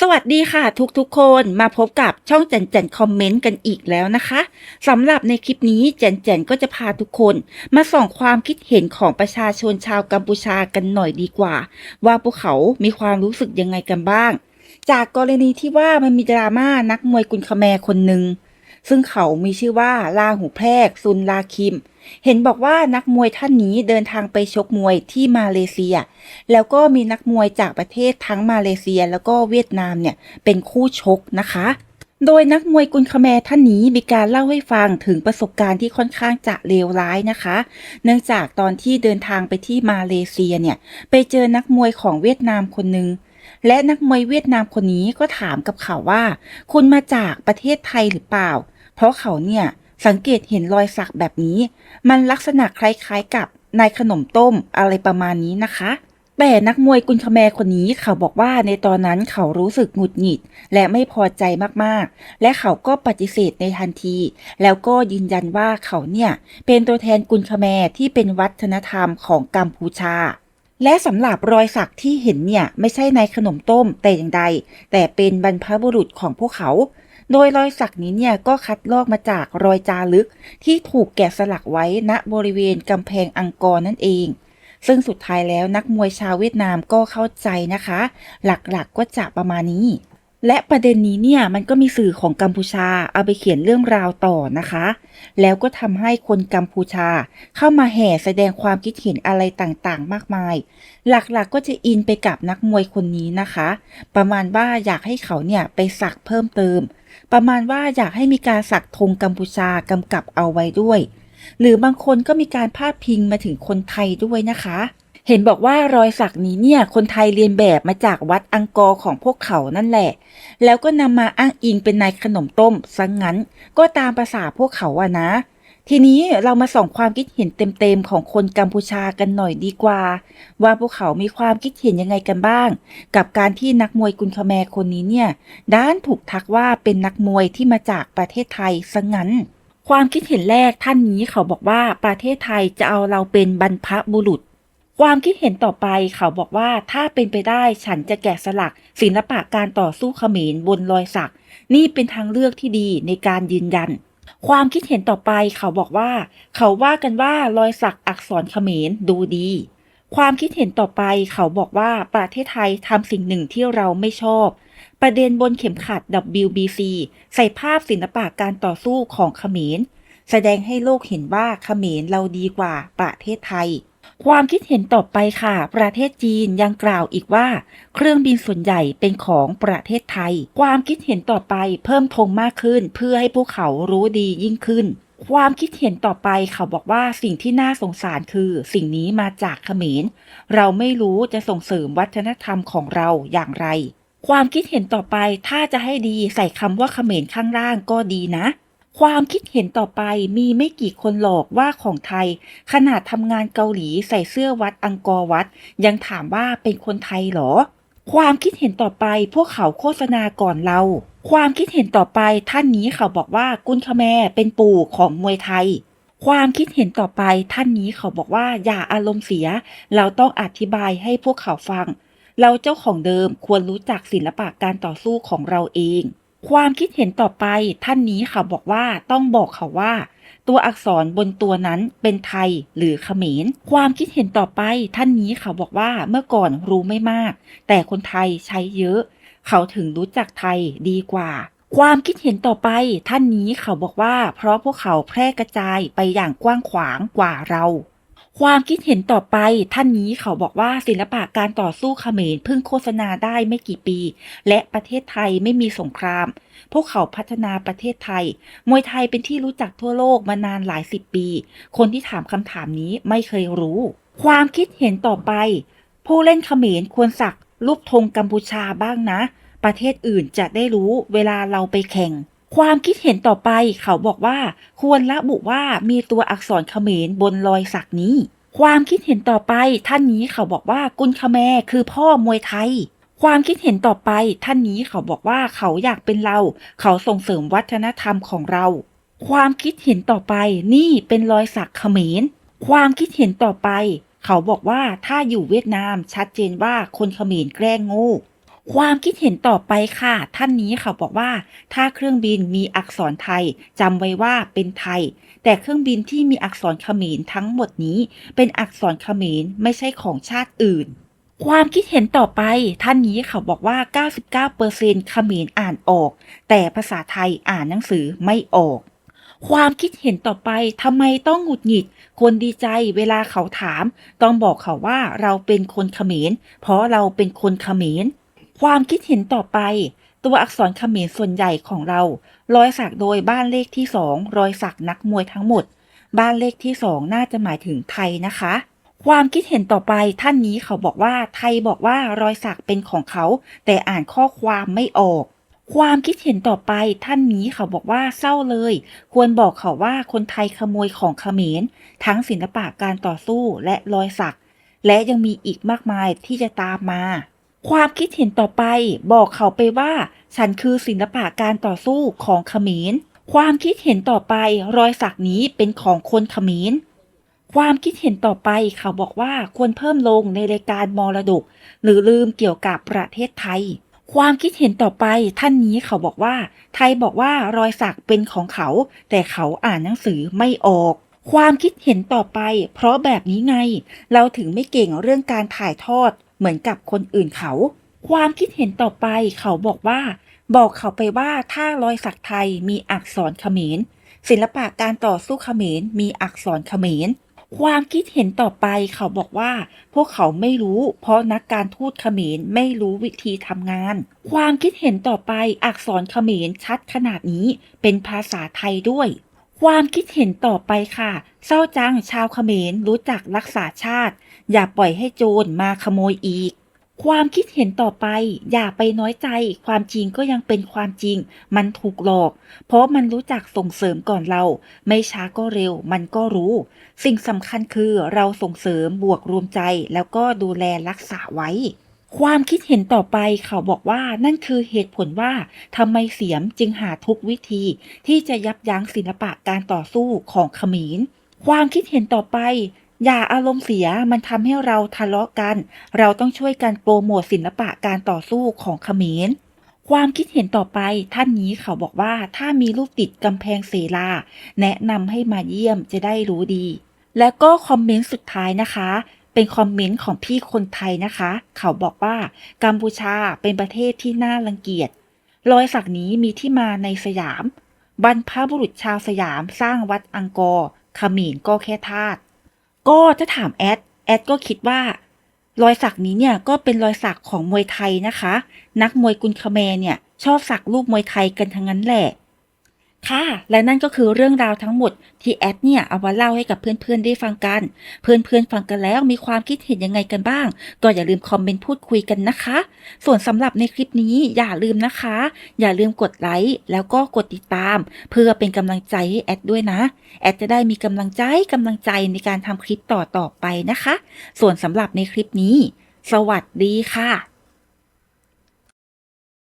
สวัสดีค่ะทุกๆคนมาพบกับช่องแจนแจนคอมเมนต์กันอีกแล้วนะคะสำหรับในคลิปนี้แจนแจนก็จะพาทุกคน มาส่องความคิดเห็นของประชาชนชาวกัมพูชากันหน่อยดีกว่า ว่าพวกเขามีความรู้สึกยังไงกันบ้าง จากกรณีที่ว่ามันมีดราม่านักมวยกุนคาแมคนหนึ่ง ซึ่งเขามีชื่อว่าลาหูแพรกซุนลาคิม เห็นบอกว่านักมวยท่านนี้เดินทางไปชกมวยที่มาเลเซีย แล้วก็มีนักมวยจากประเทศทั้งมาเลเซียแล้วก็เวียดนามเนี่ยเป็นคู่ชกนะคะโดยนักมวยกุนคาแมร์ท่านนี้มีการเล่าให้ฟังถึงประสบการณ์ที่ค่อนข้างจะเลวร้ายนะคะ เนื่องจากตอนที่เดินทางไปที่มาเลเซียเนี่ย ไปเจอนักมวยของเวียดนามคนหนึ่งและนักมวยเวียดนามคนนี้ก็ถามกับเขาว่า คุณมาจากประเทศไทยหรือเปล่า เพราะเขาเนี่ยสังเกตเห็นรอยสักแบบนี้ มันลักษณะคล้ายๆกับนายขนมต้มอะไรประมาณนี้นะคะ แต่นักมวยกุนคาแมคนนี้เขาบอกว่าในตอนนั้นเขารู้สึกหงุดหงิด และไม่พอใจมากๆ และเขาก็ปฏิเสธในทันที แล้วก็ยืนยันว่าเขาเนี่ยเป็นตัวแทนกุนคาแมที่เป็นวัฒนธรรมของกัมพูชาและสำหรับรอยสักที่เห็นเนี่ย ไม่ใช่ในขนมต้มแต่อย่างใด แต่เป็นบรรพบุรุษของพวกเขา โดยรอยสักนี้เนี่ยก็คัดลอกมาจากรอยจารึกที่ถูกแกะสลักไว้ณบริเวณกำแพงอังกอร์นั่นเอง ซึ่งสุดท้ายแล้วนักมวยชาวเวียดนามก็เข้าใจนะคะ หลักๆกก็จะประมาณนี้ และประเด็นนี้เนี่ยมันก็มีสื่อของกัมพูชาเอาไปเขียนเรื่องราวต่อนะคะ แล้วก็ทำให้คนกัมพูชาเข้ามาแห่แสดงความคิดเห็นอะไรต่างๆ มากมาย หลักๆกก็จะอินไปกับนักมวยคนนี้นะคะ ประมาณว่าอยากให้เขาเนี่ยไปสักเพิ่มเติม ประมาณว่าอยากให้มีการสักธงกัมพูชากำกับเอาไว้ด้วย หรือบางคนก็มีการพาดพิงมาถึงคนไทยด้วยนะคะ เห็นบอกว่ารอยสักนี้เนี่ยคนไทยเรียนแบบมาจากวัดอังกอร์ของพวกเขานั่นแหละ แล้วก็นำมาอ้างอิงเป็นนายขนมต้มซะงงั้น ก็ตามภาษาพวกเขาอะนะ ทีนี้เรามาส่องความคิดเห็นเต็มๆของคนกัมพูชากันหน่อยดีกว่า ว่าพวกเขามีความคิดเห็นยังไงกันบ้าง กับการที่นักมวยกุนคาแมคนนี้เนี่ยด้านถูกทักว่าเป็นนักมวยที่มาจากประเทศไทยซะงั้น ความคิดเห็นแรกท่านนี้เขาบอกว่าประเทศไทยจะเอาเราเป็นบรรพบุรุษ ความคิดเห็นต่อไปเขาบอกว่าถ้าเป็นไปได้ฉันจะแกะสลัก ศิลปะการต่อสู้เขมรบนรอยสัก นี่เป็นทางเลือกที่ดีในการยืนยัน ความคิดเห็นต่อไปเขาบอกว่า เขาว่ากันว่ารอยสักอักษรเขมรดูดี ความคิดเห็นต่อไปเขาบอกว่าประเทศไทยทำสิ่งหนึ่งที่เราไม่ชอบ ประเด็นบนเข็มขัด WBC ใส่ภาพศิลปะการต่อสู้ของเขมรแสดงให้โลกเห็นว่าเขมรเราดีกว่าประเทศไทย ความคิดเห็นต่อไปค่ะ ประเทศจีนยังกล่าวอีกว่า เครื่องบินส่วนใหญ่เป็นของประเทศไทย ความคิดเห็นต่อไปเพิ่มธงมากขึ้น เพื่อให้พวกเขารู้ดียิ่งขึ้น ความคิดเห็นต่อไปเขาบอกว่าสิ่งที่น่าสงสารคือ สิ่งนี้มาจากเขมร เราไม่รู้จะส่งเสริมวัฒนธรรมของเราอย่างไร ความคิดเห็นต่อไปถ้าจะให้ดีใส่คำว่าเขมรข้างล่างก็ดีนะ ความคิดเห็นต่อไปมีไม่กี่คนหลอกว่าของไทย ขนาดทำงานเกาหลีใส่เสื้อวัดอังกอร์วัด ยังถามว่าเป็นคนไทยหรอ ความคิดเห็นต่อไปพวกเขาโฆษณาก่อนเรา ความคิดเห็นต่อไปท่านนี้เขาบอกว่ากุนคแมเป็นปู่ของมวยไทย ความคิดเห็นต่อไปท่านนี้เขาบอกว่าอย่าอารมณ์เสีย เราต้องอธิบายให้พวกเขาฟัง เราเจ้าของเดิมควรรู้จักศิลปะการต่อสู้ของเราเอง ความคิดเห็นต่อไปท่านนี้เขาบอกว่าต้องบอกเขาว่า ตัวอักษรบนตัวนั้นเป็นไทยหรือเขมร ความคิดเห็นต่อไปท่านนี้เขาบอกว่าเมื่อก่อนรู้ไม่มาก แต่คนไทยใช้เยอะ เขาถึงรู้จักไทยดีกว่า ความคิดเห็นต่อไปท่านนี้เขาบอกว่า เพราะพวกเขาแพร่กระจายไปอย่างกว้างขวางกว่าเรา ความคิดเห็นต่อไปท่านนี้เขาบอกว่าศิลปะการต่อสู้เขมรเพิ่งโฆษณาได้ไม่กี่ปี และประเทศไทยไม่มีสงคราม พวกเขาพัฒนาประเทศไทย มวยไทยเป็นที่รู้จักทั่วโลกมานานหลายสิบปี คนที่ถามคำถามนี้ไม่เคยรู้ ความคิดเห็นต่อไป ผู้เล่นเขมรควรสักรูปธงกัมพูชาบ้างนะ ประเทศอื่นจะได้รู้เวลาเราไปแข่งความคิดเห็นต่อไปเขาบอกว่า ควรระบุว่ามีตัวอักษรเขมรบนรอยสักนี้ ความคิดเห็นต่อไปท่านนี้เขาบอกว่ากุนคาแมคือพ่อมวยไทย ความคิดเห็นต่อไปท่านนี้เขาบอกว่าเขาอยากเป็นเรา เขาส่งเสริมวัฒนธรรมของเรา ความคิดเห็นต่อไปนี่เป็นรอยสักเขมร ความคิดเห็นต่อไป เขาบอกว่าถ้าอยู่เวียดนามชัดเจนว่าคนเขมรแกล้งโง่ ความคิดเห็นต่อไปค่ะ ท่านนี้เขาบอกว่า ถ้าเครื่องบินมีอักษรไทยจำไว้ว่าเป็นไทย แต่เครื่องบินที่มีอักษรเขมรทั้งหมดนี้ เป็นอักษรเขมรไม่ใช่ของชาติอื่น ความคิดเห็นต่อไป ท่านนี้เขาบอกว่า 99%เขมรอ่านออก แต่ภาษาไทยอ่านหนังสือไม่ออกความคิดเห็นต่อไปทำไมต้องหงุดหงิด คนดีใจเวลาเขาถาม ต้องบอกเขาว่าเราเป็นคนเขมร เพราะเราเป็นคนเขมร ความคิดเห็นต่อไป ตัวอักษรเขมรส่วนใหญ่ของเรา รอยสักโดยบ้านเลขที่สองรอยสักนักมวยทั้งหมด บ้านเลขที่สองน่าจะหมายถึงไทยนะคะ ความคิดเห็นต่อไปท่านนี้เขาบอกว่าไทยบอกว่ารอยสักเป็นของเขา แต่อ่านข้อความไม่ออก ความคิดเห็นต่อไปท่านนี้เขาบอกว่าเศร้าเลย ควรบอกเขาว่าคนไทยขโมยของเขมร ทั้งศิลปะการต่อสู้และรอยสัก และยังมีอีกมากมายที่จะตามมา ความคิดเห็นต่อไปบอกเขาไปว่า ฉันคือศิลปะการต่อสู้ของขมรความคิดเห็นต่อไปรอยสักนี้เป็นของคนขมรความคิดเห็นต่อไปเขาบอกว่าควรเพิ่มลงในรายการมรดก หรือลืมเกี่ยวกับประเทศไทย ความคิดเห็นต่อไปท่านนี้เขาบอกว่า ไทยบอกว่ารอยสักเป็นของเขา แต่เขาอ่านหนังสือไม่ออก ความคิดเห็นต่อไป เพราะแบบนี้ไง เราถึงไม่เก่งเรื่องการถ่ายทอด เหมือนกับคนอื่นเขา ความคิดเห็นต่อไปเขาบอกว่า บอกเขาไปว่าถ้ารอยสักไทยมีอักษรเขมร ศิลปะการต่อสู้เขมรมีอักษรเขมร ความคิดเห็นต่อไปเขาบอกว่า พวกเขาไม่รู้ เพราะนักการทูตเขมรไม่รู้วิธีทำงาน ความคิดเห็นต่อไปอักษรเขมรชัดขนาดนี้เป็นภาษาไทยด้วยความคิดเห็นต่อไปค่ะ เศร้าจังชาวเขมรรู้จักรักษาชาติ อย่าปล่อยให้โจรมาขโมยอีก ความคิดเห็นต่อไป อย่าไปน้อยใจ ความจริงก็ยังเป็นความจริง มันถูกหลอก เพราะมันรู้จักส่งเสริมก่อนเรา ไม่ช้าก็เร็ว มันก็รู้ สิ่งสำคัญคือเราส่งเสริมบวกรวมใจ แล้วก็ดูแลรักษาไว้ความคิดเห็นต่อไปเขาบอกว่านั่นคือเหตุผลว่าทำไมเสียมจึงหาทุกวิธี ที่จะยับยั้งศิลปะการต่อสู้ของขมรความคิดเห็นต่อไป อย่าอารมณ์เสียมันทำให้เราทะเลาะกัน เราต้องช่วยกันโปรโมทศิลปะการต่อสู้ของเขมร ความคิดเห็นต่อไปท่านนี้เขาบอกว่าถ้ามีรูปติดกำแพงเสลา แนะนำให้มาเยี่ยมจะได้รู้ดี แล้วก็คอมเมนต์สุดท้ายนะคะ เป็นคอมเมนต์ของพี่คนไทยนะคะ เขาบอกว่ากัมพูชาเป็นประเทศที่น่ารังเกียจรอยสักนี้มีที่มาในสยาม บรรพบุรุษชาวสยามสร้างวัดอังกอร์ขมรก็แค่ทาส ก็ถ้าถามแอด แอดก็คิดว่ารอยสักนี้เนี่ยก็เป็นรอยสักของมวยไทยนะคะ นักมวยกุนคาแมรเนี่ยชอบสักรูปมวยไทยกันทั้งนั้นแหละ ค่ะ และนั่นก็คือเรื่องราวทั้งหมดที่แอดเนี่ยเอามาเล่าให้กับเพื่อนๆได้ฟังกัน เพื่อนๆฟังกันแล้วมีความคิดเห็นยังไงกันบ้าง ก็อย่าลืมคอมเมนต์พูดคุยกันนะคะ ส่วนสำหรับในคลิปนี้อย่าลืมนะคะ อย่าลืมกดไลค์แล้วก็กดติดตาม เพื่อเป็นกำลังใจให้แอดด้วยนะ แอดจะได้มีกำลังใจกำลังใจในการทำคลิปต่อๆไปนะคะ ส่วนสำหรับในคลิปนี้ สวัสดีค่ะ